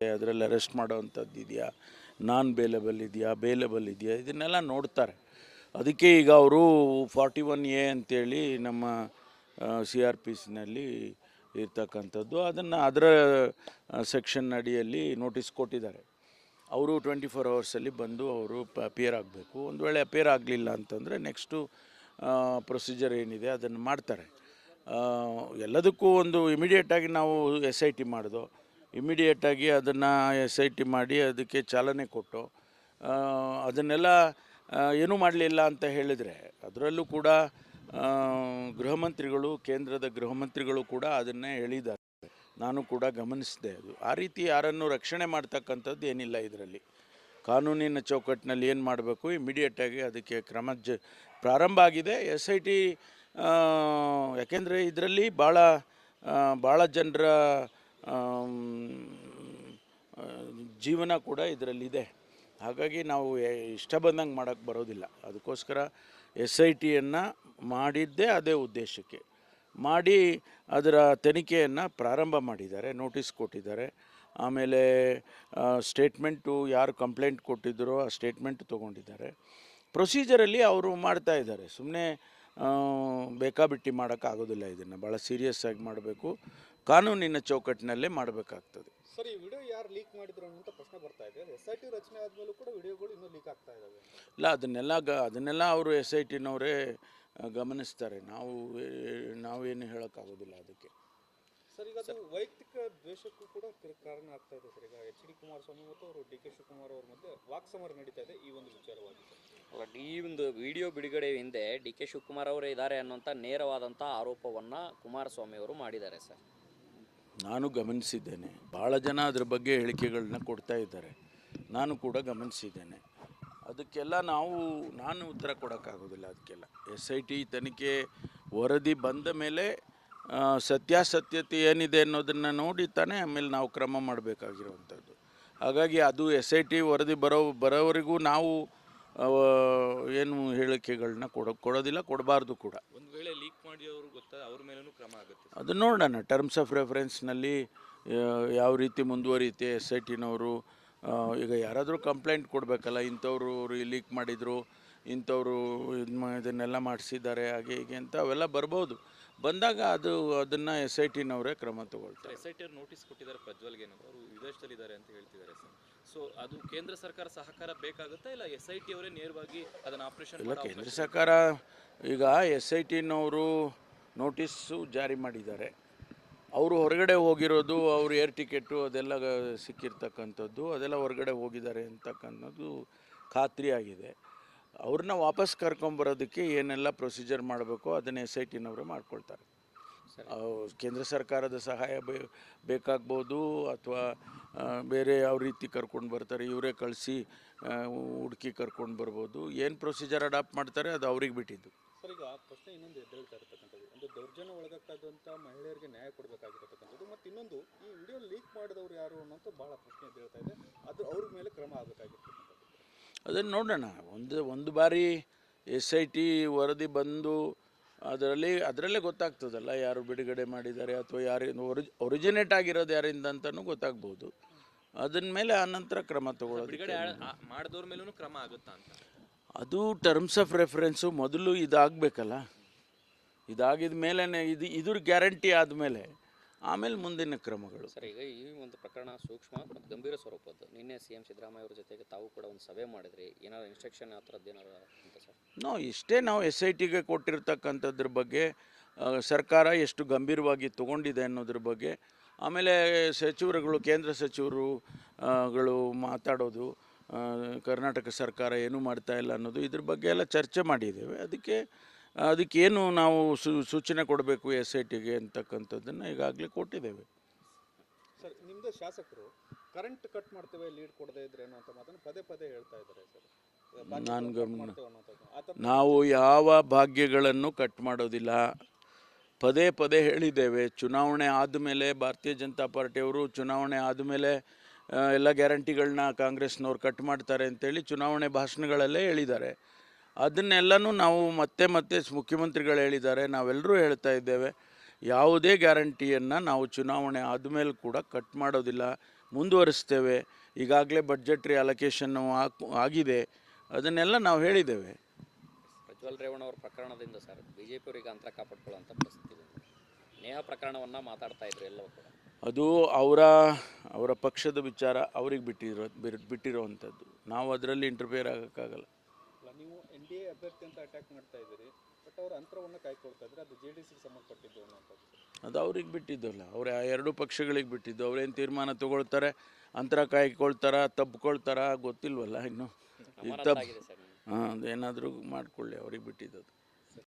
ಅದರಲ್ಲಿ ಅರೆಸ್ಟ್ ಮಾಡೋವಂಥದ್ದು ಇದೆಯಾ? Non bailable ಇದೆಯಾ? ಬೇಲೆಬಲ್ ಇದೆಯಾ? ಇದನ್ನೆಲ್ಲ ನೋಡ್ತಾರೆ. ಅದಕ್ಕೆ ಈಗ ಅವರು ಫಾರ್ಟಿ ಒನ್ ಎ ಅಂತೇಳಿ ನಮ್ಮ ಸಿ ಆರ್ ಪಿ ಸಿನಲ್ಲಿ ಇರ್ತಕ್ಕಂಥದ್ದು. ಅದನ್ನು ಅದರ ಸೆಕ್ಷನ್ ಅಡಿಯಲ್ಲಿ ನೋಟಿಸ್ ಕೊಟ್ಟಿದ್ದಾರೆ. ಅವರು ಟ್ವೆಂಟಿ ಫೋರ್ ಅವರ್ಸಲ್ಲಿ ಬಂದು ಅವರು ಅಪಿಯರ್ ಆಗಬೇಕು. ಒಂದು ವೇಳೆ ಅಪಿಯರ್ ಆಗಲಿಲ್ಲ ಅಂತಂದರೆ ನೆಕ್ಸ್ಟು ಪ್ರೊಸೀಜರ್ ಏನಿದೆ ಅದನ್ನು ಮಾಡ್ತಾರೆ. ಎಲ್ಲದಕ್ಕೂ ಒಂದು ಇಮಿಡಿಯೇಟಾಗಿ ನಾವು ಎಸ್ ಐ ಟಿ ಮಾಡಿದೋ ಇಮಿಡಿಯೇಟಾಗಿ ಅದನ್ನು ಎಸ್ ಐ ಟಿ ಮಾಡಿ ಅದಕ್ಕೆ ಚಾಲನೆ ಕೊಟ್ಟು ಅದನ್ನೆಲ್ಲ ಏನೂ ಮಾಡಲಿಲ್ಲ ಅಂತ ಹೇಳಿದರೆ ಅದರಲ್ಲೂ ಕೂಡ ಗೃಹ ಮಂತ್ರಿಗಳು, ಕೇಂದ್ರದ ಗೃಹ ಮಂತ್ರಿಗಳು ಕೂಡ ಅದನ್ನೇ ಹೇಳಿದ್ದಾರೆ. ನಾನು ಕೂಡ ಗಮನಿಸಿದೆ ಅದು. ಆ ರೀತಿ ಯಾರನ್ನು ರಕ್ಷಣೆ ಮಾಡ್ತಕ್ಕಂಥದ್ದು ಏನಿಲ್ಲ ಇದರಲ್ಲಿ. ಕಾನೂನಿನ ಚೌಕಟ್ಟಿನಲ್ಲಿ ಏನು ಮಾಡಬೇಕು? ಇಮಿಡಿಯೇಟಾಗಿ ಅದಕ್ಕೆ ಕ್ರಮ ಜ, ಪ್ರಾರಂಭ ಆಗಿದೆ. ಎಸ್ ಐ ಟಿ ಯಾಕೆಂದರೆ ಇದರಲ್ಲಿ ಭಾಳ ಭಾಳ ಜನರ ಜೀವನ ಕೂಡ ಇದರಲ್ಲಿದೆ. ಹಾಗಾಗಿ ನಾವು ಇಷ್ಟ ಬಂದಂಗೆ ಮಾಡೋಕ್ಕೆ ಬರೋದಿಲ್ಲ. ಅದಕ್ಕೋಸ್ಕರ ಎಸ್ ಐ ಟಿಯನ್ನು ಮಾಡಿದ್ದೇ ಅದೇ ಉದ್ದೇಶಕ್ಕೆ. ಮಾಡಿ ಅದರ ತನಿಖೆಯನ್ನು ಪ್ರಾರಂಭ ಮಾಡಿದ್ದಾರೆ, ನೋಟಿಸ್ ಕೊಟ್ಟಿದ್ದಾರೆ. ಆಮೇಲೆ ಸ್ಟೇಟ್ಮೆಂಟು ಯಾರು ಕಂಪ್ಲೇಂಟ್ ಕೊಟ್ಟಿದ್ದರೋ ಆ ಸ್ಟೇಟ್ಮೆಂಟ್ ತೊಗೊಂಡಿದ್ದಾರೆ. ಪ್ರೊಸೀಜರಲ್ಲಿ ಅವರು ಮಾಡ್ತಾ ಇದ್ದಾರೆ. ಸುಮ್ಮನೆ ಬೇಕಾಬಿಟ್ಟಿ ಮಾಡೋಕ್ಕಾಗೋದಿಲ್ಲ ಇದನ್ನು. ಭಾಳ ಸೀರಿಯಸ್ ಆಗಿ ಮಾಡಬೇಕು. ಕಾನೂನಿನ ಚೌಕಟ್ಟಿನಲ್ಲೇ ಮಾಡಬೇಕಾಗ್ತದೆ. ಸರ್ ಈ ವಿಡಿಯೋ ಯಾರು ಲೀಕ್ ಮಾಡಿದ್ರು ಅಂತ ಪ್ರಶ್ನೆ ಬರ್ತಾ ಇದೆ. ಎಸ್ ಐ ಟಿ ರಚನೆ ಆದಮೇಲೂ ಕೂಡ ವಿಡಿಯೋಗಳು ಇನ್ನೂ ಲೀಕ್ ಆಗ್ತಾ ಇದ್ದಾವೆ ಇಲ್ಲ ಅದನ್ನೆಲ್ಲ ಗ ಅದನ್ನೆಲ್ಲ ಅವರು ಎಸ್ ಐ ಟಿನವರೇ ಗಮನಿಸ್ತಾರೆ. ನಾವು ನಾವೇನು ಹೇಳೋಕ್ಕಾಗೋದಿಲ್ಲ ಅದಕ್ಕೆ. ಸರ್ ಈಗ ಅದು ವೈಯಕ್ತಿಕ ದ್ವೇಷಕ್ಕೂ ಕೂಡ ಕಾರಣ ಆಗ್ತಾ ಇದೆ ಸರ್. ಈಗ ಎಚ್ ಡಿ ಕುಮಾರಸ್ವಾಮಿ ಮತ್ತು ಅವರು ಡಿ ಕೆ ಶಿವಕುಮಾರ್ ಅವ್ರ ಮಧ್ಯೆ ವಾಕ್ಸಮರ ನಡೀತಾ ಇದೆ ಈ ಒಂದು ವಿಚಾರವಾಗಿ. ಬಟ್ ಈ ಒಂದು ವಿಡಿಯೋ ಬಿಡುಗಡೆ ಹಿಂದೆ ಡಿ ಕೆ ಶಿವಕುಮಾರ್ ಅವರೇ ಇದ್ದಾರೆ ಅನ್ನುವಂಥ ನೇರವಾದಂಥ ಆರೋಪವನ್ನು ಕುಮಾರಸ್ವಾಮಿ ಅವರು ಮಾಡಿದ್ದಾರೆ ಸರ್. ನಾನು ಗಮನಿಸಿದ್ದೇನೆ. ಭಾಳ ಜನ ಅದ್ರ ಬಗ್ಗೆ ಹೇಳಿಕೆಗಳನ್ನ ಕೊಡ್ತಾ ಇದ್ದಾರೆ. ನಾನು ಕೂಡ ಗಮನಿಸಿದ್ದೇನೆ. ಅದಕ್ಕೆಲ್ಲ ನಾವು, ನಾನು ಉತ್ತರ ಕೊಡೋಕ್ಕಾಗೋದಿಲ್ಲ ಅದಕ್ಕೆಲ್ಲ. ಎಸ್ ಐ ಟಿ ತನಿಖೆ ವರದಿ ಬಂದ ಮೇಲೆ ಸತ್ಯಾಸತ್ಯತೆ ಏನಿದೆ ಅನ್ನೋದನ್ನು ನೋಡಿ ತಾನೇ ಆಮೇಲೆ ನಾವು ಕ್ರಮ ಮಾಡಬೇಕಾಗಿರುವಂಥದ್ದು. ಹಾಗಾಗಿ ಅದು ಎಸ್ ಐ ಟಿ ವರದಿ ಬರೋ, ಬರೋವರೆಗೂ ನಾವು ಏನು ಹೇಳಿಕೆಗಳನ್ನ ಕೊಡೋ ಕೊಡೋದಿಲ್ಲ ಕೊಡಬಾರ್ದು ಕೂಡ. ಒಂದು ವೇಳೆ ಲೀಕ್ ಮಾಡಿದವರು ಗೊತ್ತಾ ಅವ್ರ ಮೇಲೂ ಕ್ರಮ ಆಗುತ್ತೆ ಅದು ನೋಡೋಣ ಟರ್ಮ್ಸ್ ಆಫ್ ರೆಫರೆನ್ಸ್ನಲ್ಲಿ ಯಾವ ರೀತಿ ಮುಂದುವರಿಯುತ್ತೆ ಎಸ್ ಐ ಟಿನವರು ಈಗ ಯಾರಾದರೂ ಕಂಪ್ಲೇಂಟ್ ಕೊಡಬೇಕಲ್ಲ ಇಂಥವ್ರು ಲೀಕ್ ಮಾಡಿದರು ಇಂಥವರು ಇದು ಇದನ್ನೆಲ್ಲ ಮಾಡಿಸಿದ್ದಾರೆ ಹಾಗೆ ಹೀಗೆ ಅಂತ ಅವೆಲ್ಲ ಬರ್ಬೋದು. ಬಂದಾಗ ಅದು ಅದನ್ನು ಎಸ್ ಐ ಟಿನವರೇ ಕ್ರಮ ತಗೊಳ್ತಾರೆ. ಎಸ್ ಐ ಟಿ ಅವ್ರು ನೋಟಿಸ್ ಕೊಟ್ಟಿದ್ದಾರೆ ಪ್ರಜ್ವಲ್ಗೆ ಅವರು ವಿದೇಶದಲ್ಲಿದ್ದಾರೆ ಅಂತ ಹೇಳ್ತಿದ್ದಾರೆ ಸರ್. ಸೊ ಅದು ಕೇಂದ್ರ ಸರ್ಕಾರ ಸಹಕಾರ ಬೇಕಾಗುತ್ತಾ ಇಲ್ಲ? ಎಸ್ ಐ ಟಿ ಅವರೇ ನೇರವಾಗಿ ಅದನ್ನು ಆಪರೇಷನ್ ಇಲ್ಲ ಕೇಂದ್ರ ಸರ್ಕಾರ ಈಗ ಎಸ್ ಐ ಟಿನವರು ನೋಟಿಸ್ಸು ಜಾರಿ ಮಾಡಿದ್ದಾರೆ. ಅವರು ಹೊರಗಡೆ ಹೋಗಿರೋದು ಅವ್ರ ಏರ್ ಟಿಕೆಟು ಅದೆಲ್ಲ ಸಿಕ್ಕಿರ್ತಕ್ಕಂಥದ್ದು ಅದೆಲ್ಲ ಹೊರಗಡೆ ಹೋಗಿದ್ದಾರೆ ಅಂತಕ್ಕಂಥದ್ದು ಖಾತ್ರಿ ಆಗಿದೆ. ಅವ್ರನ್ನ ವಾಪಸ್ ಕರ್ಕೊಂಬರೋದಕ್ಕೆ ಏನೆಲ್ಲ ಪ್ರೊಸೀಜರ್ ಮಾಡಬೇಕೋ ಅದನ್ನು ಎಸ್ ಐ ಟಿನವರು ಮಾಡ್ಕೊಳ್ತಾರೆ. ಕೇಂದ್ರ ಸರ್ಕಾರದ ಸಹಾಯ ಬೇ ಬೇಕಾಗ್ಬೋದು ಅಥವಾ ಬೇರೆ ಯಾವ ರೀತಿ ಕರ್ಕೊಂಡು ಬರ್ತಾರೆ ಇವರೇ ಕಳಿಸಿ ಹುಡುಕಿ ಕರ್ಕೊಂಡು ಬರ್ಬೋದು. ಏನು ಪ್ರೊಸೀಜರ್ ಅಡಾಪ್ಟ್ ಮಾಡ್ತಾರೆ ಅದು ಅವ್ರಿಗೆ ಬಿಟ್ಟಿದ್ದು. ಸರ್ ಈಗ ಪ್ರಶ್ನೆ ಇನ್ನೊಂದು ಎದ್ದೇಳ್ತಾ ಇರತಕ್ಕಂಥದ್ದು ಒಂದು ದೌರ್ಜನ್ಯ ಒಳಗಾಗ್ತಕ್ಕಂಥ ಮಹಿಳೆಯರಿಗೆ ನ್ಯಾಯ ಕೊಡಬೇಕಾಗಿರತಕ್ಕಂಥದ್ದು. ಮತ್ತು ಇನ್ನೊಂದು ಈ ವಿಡಿಯೋ ಲೀಕ್ ಮಾಡಿದವರು ಯಾರು ಅನ್ನೋಂಥ ಭಾಳ ಪ್ರಶ್ನೆ ಎದ್ದೇಳ್ತಾ ಇದೆ. ಅದು ಅವ್ರ ಮೇಲೆ ಕ್ರಮ ಆಗಬೇಕಾಗಿರ್ತಕ್ಕಂಥದ್ದು. ಅದನ್ನು ನೋಡೋಣ. ಒಂದು ಒಂದು ಬಾರಿ ಎಸ್ ಐ ಟಿ ವರದಿ ಬಂದು ಅದರಲ್ಲಿ ಅದರಲ್ಲೇ ಗೊತ್ತಾಗ್ತದಲ್ಲ ಯಾರು ಬಿಡುಗಡೆ ಮಾಡಿದ್ದಾರೆ ಅಥವಾ ಯಾರಿಂದ ಒರಿಜ್ ಒರಿಜಿನೇಟ್ ಆಗಿರೋದು ಯಾರಿಂದ ಅಂತಲೂ ಗೊತ್ತಾಗ್ಬೋದು. ಅದನ್ನ ಮೇಲೆ ಆನಂತರ ಕ್ರಮ ತಗೊಳ್ಳೋದು ಮಾಡಿದವ್ರ ಮೇಲೂ ಕ್ರಮ ಆಗುತ್ತ ಅಂತ? ಅದು ಟರ್ಮ್ಸ್ ಆಫ್ ರೆಫರೆನ್ಸು ಮೊದಲು ಇದಾಗಬೇಕಲ್ಲ. ಇದಾಗಿದ ಮೇಲೇ ಇದು ಇದ್ರ ಗ್ಯಾರಂಟಿ ಆದಮೇಲೆ. ಆಮೇಲೆ ಮುಂದಿನ ಕ್ರಮಗಳು. ಸರ್ ಈಗ ಈ ಒಂದು ಪ್ರಕರಣ ಸೂಕ್ಷ್ಮ ಮತ್ತು ಗಂಭೀರ ಸ್ವರೂಪದ್ದು ನಿನ್ನೆ ಸಿ ಎಂ ಸಿದ್ದರಾಮಯ್ಯ ಅವ್ರ ಜೊತೆಗೆ ತಾವು ಕೂಡ ಒಂದು ಸಭೆ ಮಾಡಿದ್ರಿ. ಏನಾದ್ರು ಇನ್ಸ್ಟ್ರಕ್ಷನ್ ಆ ಥರದ್ದು ಏನಾರು ಅಂತ ಸರ್? ನೋ ಇಷ್ಟೇ ನಾವು ಎಸ್ ಐ ಟಿಗೆ ಕೊಟ್ಟಿರ್ತಕ್ಕಂಥದ್ರ ಬಗ್ಗೆ ಆ, ಸರ್ಕಾರ ಎಷ್ಟು ಗಂಭೀರವಾಗಿ ತಗೊಂಡಿದೆ ಅನ್ನೋದ್ರ ಬಗ್ಗೆ ಆಮೇಲೆ ಸಚಿವರುಗಳು ಕೇಂದ್ರ ಸಚಿವರು ಆ, ಗಳು ಮಾತಾಡೋದು ಆ, ಕರ್ನಾಟಕ ಸರ್ಕಾರ ಏನೂ ಮಾಡ್ತಾ ಇಲ್ಲ ಅನ್ನೋದು ಇದ್ರ ಬಗ್ಗೆ ಎಲ್ಲ ಚರ್ಚೆ ಮಾಡಿದ್ದೇವೆ. ಅದಕ್ಕೆ ಅದಕ್ಕೇನು ನಾವು ಸೂ ಸೂಚನೆ ಕೊಡಬೇಕು ಎಸ್ ಐ ಟಿಗೆ ಅಂತಕ್ಕಂಥದ್ದನ್ನು ಈಗಾಗಲೇ ಕೊಟ್ಟಿದ್ದೇವೆ. ಸರ್ ನಿಮ್ಮದು ಶಾಸಕರು ಕರೆಂಟ್ ಕಟ್ ಮಾಡ್ತೇವೆ ಲೀಡ್ ಕೊಡದೇ ಇದ್ರೆ ಅನ್ನೋ ಅಂತ ಮಾತನ್ನು ಪದೇ ಪದೇ ಹೇಳ್ತಾ ಇದ್ದಾರೆ ಸರ್. ನಾನು ಗಮನ- ನಾವು ಯಾವ ಭಾಗ್ಯಗಳನ್ನು ಕಟ್ ಮಾಡೋದಿಲ್ಲ. ಪದೇ ಪದೇ ಹೇಳಿದ್ದೇವೆ ಚುನಾವಣೆ ಆದಮೇಲೆ ಭಾರತೀಯ ಜನತಾ ಪಾರ್ಟಿಯವರು ಚುನಾವಣೆ ಆದಮೇಲೆ ಎಲ್ಲ ಗ್ಯಾರಂಟಿಗಳನ್ನ ಕಾಂಗ್ರೆಸ್ನವ್ರು ಕಟ್ ಮಾಡ್ತಾರೆ ಅಂತೇಳಿ ಚುನಾವಣೆ ಭಾಷಣಗಳಲ್ಲೇ ಹೇಳಿದ್ದಾರೆ. ಅದನ್ನೆಲ್ಲನೂ ನಾವು ಮತ್ತೆ ಮತ್ತೆ ಮುಖ್ಯಮಂತ್ರಿಗಳು ಹೇಳಿದ್ದಾರೆ. ನಾವೆಲ್ಲರೂ ಹೇಳ್ತಾ ಇದ್ದೇವೆ. ಯಾವುದೇ ಗ್ಯಾರಂಟಿಯನ್ನು ನಾವು ಚುನಾವಣೆ ಆದಮೇಲೆ ಕೂಡ ಕಟ್ ಮಾಡೋದಿಲ್ಲ. ಮುಂದುವರಿಸ್ತೇವೆ. ಈಗಾಗಲೇ ಬಡ್ಜೆಟ್ರಿ ಅಲೊಕೇಶನ್ನು ಆಗಿದೆ. ಅದನ್ನೆಲ್ಲ ನಾವು ಹೇಳಿದ್ದೇವೆ. ಪ್ರಜ್ವಲ್ ರೇವಣ್ಣ ಅವ್ರ ಪ್ರಕರಣದಿಂದ ಸರ್ ಬಿ ಜೆ ಪಿ ಅವರಿಗೆ ಅಂತರ ಕಾಪಾಡ್ಕೊಳ್ಳೋಂಥ ಪರಿಸ್ಥಿತಿ ನೇಹ ಪ್ರಕರಣವನ್ನು ಮಾತಾಡ್ತಾ ಇದ್ರು ಎಲ್ಲವೂ ಕೂಡ. ಅದು ಅವರ ಅವರ ಪಕ್ಷದ ವಿಚಾರ ಅವ್ರಿಗೆ ಬಿಟ್ಟಿರೋ ಬಿರು ಬಿಟ್ಟಿರೋವಂಥದ್ದು. ನಾವು ಅದರಲ್ಲಿ ಇಂಟರ್ಫಿಯರ್ ಆಗೋಕ್ಕಾಗಲ್ಲ. ನೀವು ಎನ್ ಡಿ ಎ ಅಭ್ಯರ್ಥಿ ಅಂತ ಅಟ್ಯಾಕ್ ಮಾಡ್ತಾ ಇದ್ದೀರಿ ಬಟ್ ಅವ್ರ ಅಂತರವನ್ನು ಕಾಯ್ಕೊಳ್ತಾ ಇದ್ರೆ ಅದು ಜೆ ಡಿ ಸಿಗೆ ಸಂಬಂಧಪಟ್ಟಿದ್ದು ಅನ್ನುವಂಥದ್ದು. ಅದು ಅವ್ರಿಗೆ ಬಿಟ್ಟಿದ್ದಲ್ಲ ಅವ್ರು ಆ ಎರಡು ಪಕ್ಷಗಳಿಗೆ ಬಿಟ್ಟಿದ್ದು ಅವ್ರೇನು ತೀರ್ಮಾನ ತಗೊಳ್ತಾರೆ ಅಂತರ ಕಾಯ್ಕೊಳ್ತಾರ ತಪ್ಪಿಕೊಳ್ತಾರ ಗೊತ್ತಿಲ್ವಲ್ಲ ಇನ್ನು. ಈಗ ತಪ್ಪು ಆಗಿದೆ ಸರ್. ನಿಮ್ಗೆ. ಹಾಂ ಅದೇನಾದರೂ ಮಾಡ್ಕೊಳ್ಳಿ ಅವ್ರಿಗೆ ಬಿಟ್ಟಿದ್ದು